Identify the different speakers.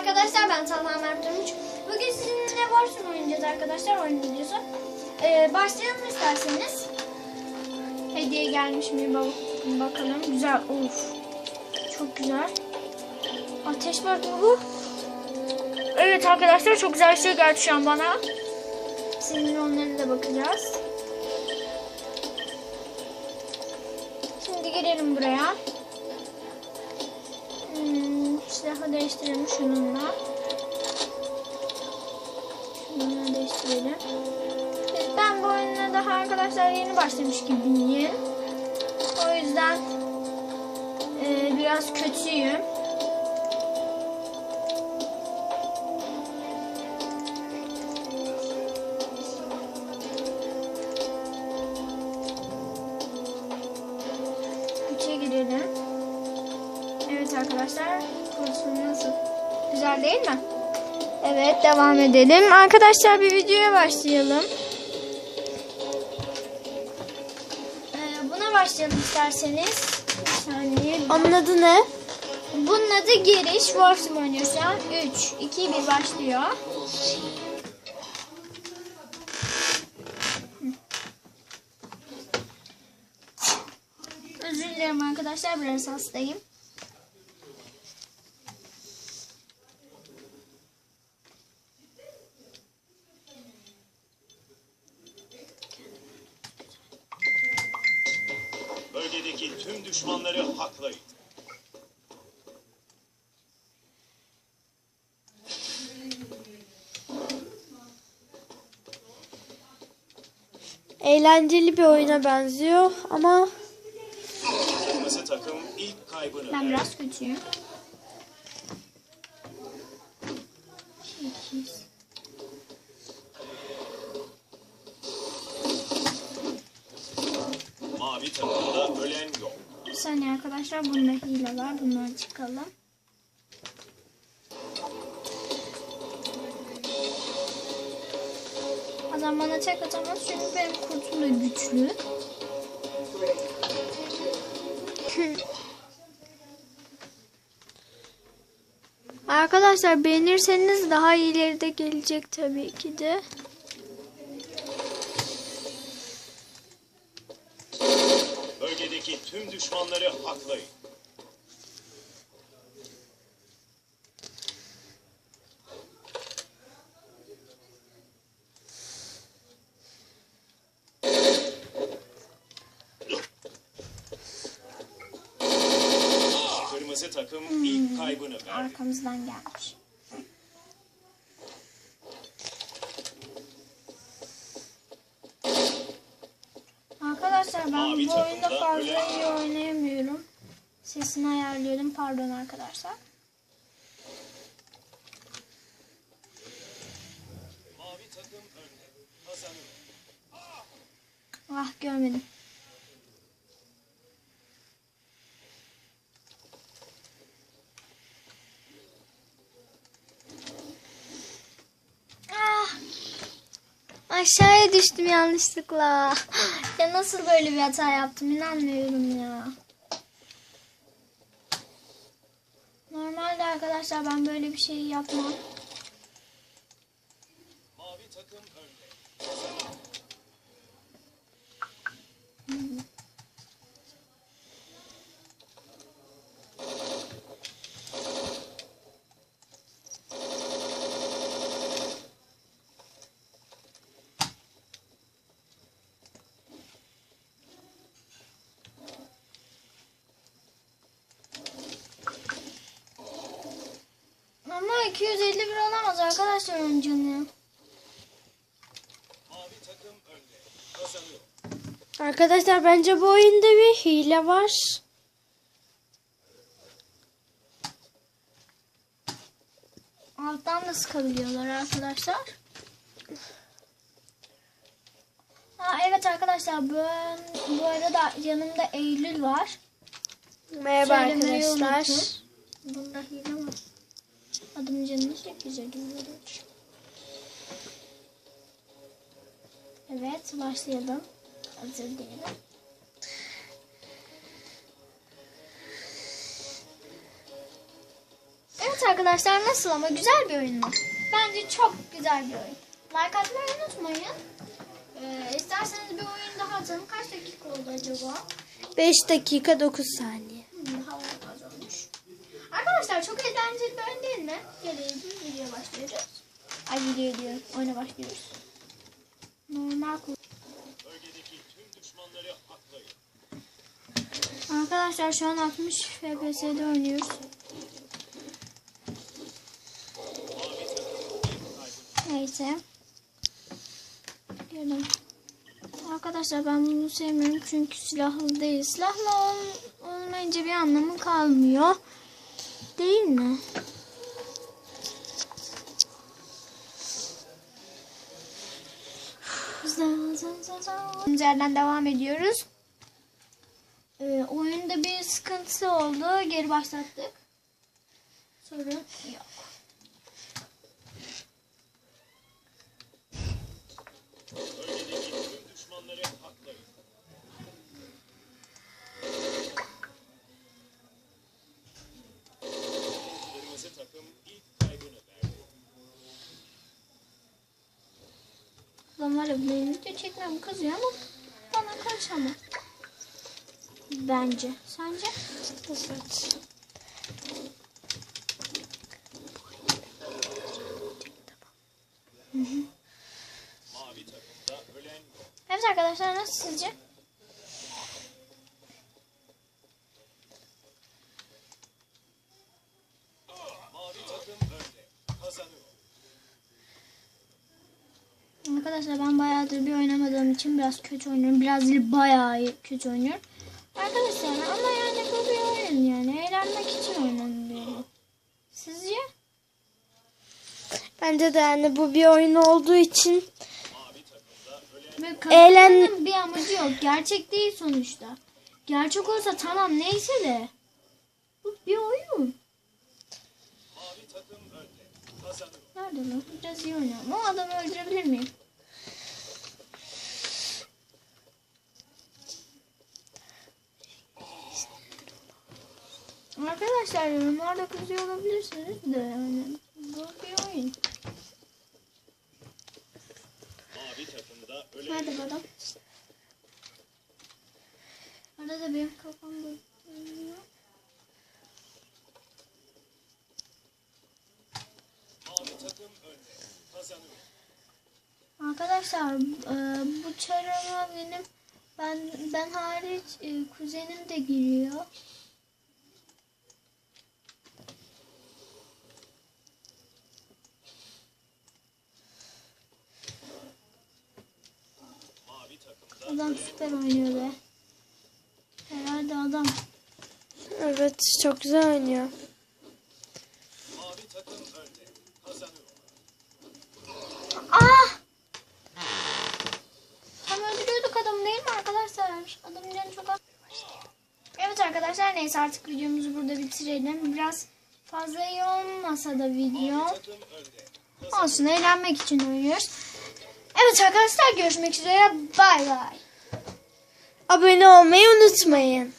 Speaker 1: arkadaşlar ben Talha Mert Durmuş. Bugün sizinle Warzone oynayacağız arkadaşlar oyun videosu. Ee, başlayalım isterseniz. Hediye gelmiş mi bak- bakalım. Güzel. Of. Çok güzel. Ateş var bu. Evet arkadaşlar çok güzel şey geldi şu an bana. Sizinle onlara da bakacağız. Şimdi girelim buraya. Silahı değiştirelim şununla. Şununla değiştirelim. Ben bu oyuna daha arkadaşlar yeni başlamış gibiyim. O yüzden e, biraz kötüyüm. Girelim. Evet arkadaşlar. Güzel değil mi? Evet devam edelim. Arkadaşlar bir videoya başlayalım. Ee, buna başlayalım isterseniz. Bir saniye.
Speaker 2: Onun adı ne?
Speaker 1: Bunun adı giriş. Warzone oynuyor şu an. 3, 2, 1 başlıyor. Özür dilerim arkadaşlar biraz hastayım.
Speaker 3: Tüm düşmanları haklayın.
Speaker 2: Eğlenceli bir oyuna benziyor ama
Speaker 3: Kırmızı takım ilk kaybını
Speaker 1: Ben
Speaker 3: verdi.
Speaker 1: biraz kötüyüm. Sekiz.
Speaker 3: Mavi takımda ölen yok.
Speaker 1: Saniye arkadaşlar bunda hile var. Bunları çıkalım. Adam bana tek atamaz çünkü benim kurtum da güçlü.
Speaker 2: arkadaşlar beğenirseniz daha iyileri de gelecek tabii ki de.
Speaker 3: Tüm düşmanları haklayın. Kırmızı takım ilk kaybını verdi.
Speaker 1: Arkamızdan gelmiş. Arkadaşlar ben
Speaker 3: Mavi
Speaker 1: bu oyunda fazla iyi oynayamıyorum. Sesini ayarlıyorum. Pardon arkadaşlar.
Speaker 3: Mavi takım önde. Kazanıyor.
Speaker 1: Ah görmedim. Ah. Aşağıya düştüm yanlışlıkla. Ya nasıl böyle bir hata yaptım inanmıyorum ya. Normalde arkadaşlar ben böyle bir şey yapmam.
Speaker 3: Mavi takım önde.
Speaker 1: Ama 251 olamaz arkadaşlar.
Speaker 3: Kazanıyor.
Speaker 2: Arkadaşlar bence bu oyunda bir hile var.
Speaker 1: Alttan da sıkabiliyorlar arkadaşlar. Ha, evet arkadaşlar bu, bu arada yanımda Eylül var.
Speaker 2: Merhaba
Speaker 1: Söylemeyi
Speaker 2: arkadaşlar.
Speaker 1: unuttum. Bunda hile var. Adım canını çekeceğim. Evet başlayalım. Hazır değilim. Evet arkadaşlar nasıl ama güzel bir oyun mu? Bence çok güzel bir oyun. Like atmayı unutmayın. Ee, isterseniz bir oyun daha atalım. Kaç dakika oldu acaba?
Speaker 2: 5 dakika 9 saniye.
Speaker 1: Hmm, hava az olmuş. Arkadaşlar çok eğlenceli bir oyun değil Gelelim videoya başlıyoruz. Ay video diyorum. Oyuna başlıyoruz. Normal. Arkadaşlar şu an 60 FPS'de oynuyoruz. Neyse. Gelin. Arkadaşlar ben bunu sevmiyorum çünkü silahlı değil. Silahlı ol- olmayınca bir anlamı kalmıyor. Değil mi? Üzerinden devam ediyoruz. Ee, oyunda bir sıkıntısı oldu. Geri başlattık. Sorun yok.
Speaker 3: Bölgedeki tüm düşmanları haklayın. Kırmızı takım ilk kaybını verdi.
Speaker 1: Ulan var ya benim video çekmem kızıyor ama bana karışamaz. Bence. Sence?
Speaker 2: Evet.
Speaker 1: Evet arkadaşlar nasıl sizce? Arkadaşlar ben bayağıdır bir oynamadığım için biraz kötü oynuyorum. Biraz değil bayağı kötü oynuyorum. Arkadaşlar ama yani bu bir oyun yani. Eğlenmek için oynanıyor. Sizce?
Speaker 2: Bence de yani bu bir oyun olduğu için Eğlen-
Speaker 1: bir amacı yok. Gerçek değil sonuçta. Gerçek olsa tamam neyse de. Bu bir oyun. Nerede lan? Biraz iyi oynuyorum. O adamı öldürebilir miyim? Arkadaşlar yorumlarda kızıyor olabilirsiniz de yani bu bir oyun. Bu adam? Arada benim kafam.
Speaker 3: Kazanıyor.
Speaker 1: Arkadaşlar e, bu çarama benim ben ben hariç e, kuzenim de giriyor. Adam süper oynuyor be. Herhalde adam.
Speaker 2: evet çok güzel oynuyor.
Speaker 1: Ah! Tam öldürüyorduk adamı değil mi arkadaşlar? Adamın canı çok az. Evet arkadaşlar neyse artık videomuzu burada bitirelim. Biraz fazla iyi olmasa da video. Olsun eğlenmek için oynuyoruz. Evet arkadaşlar görüşmek üzere. Bay bay.
Speaker 2: Abone olmayı unutmayın.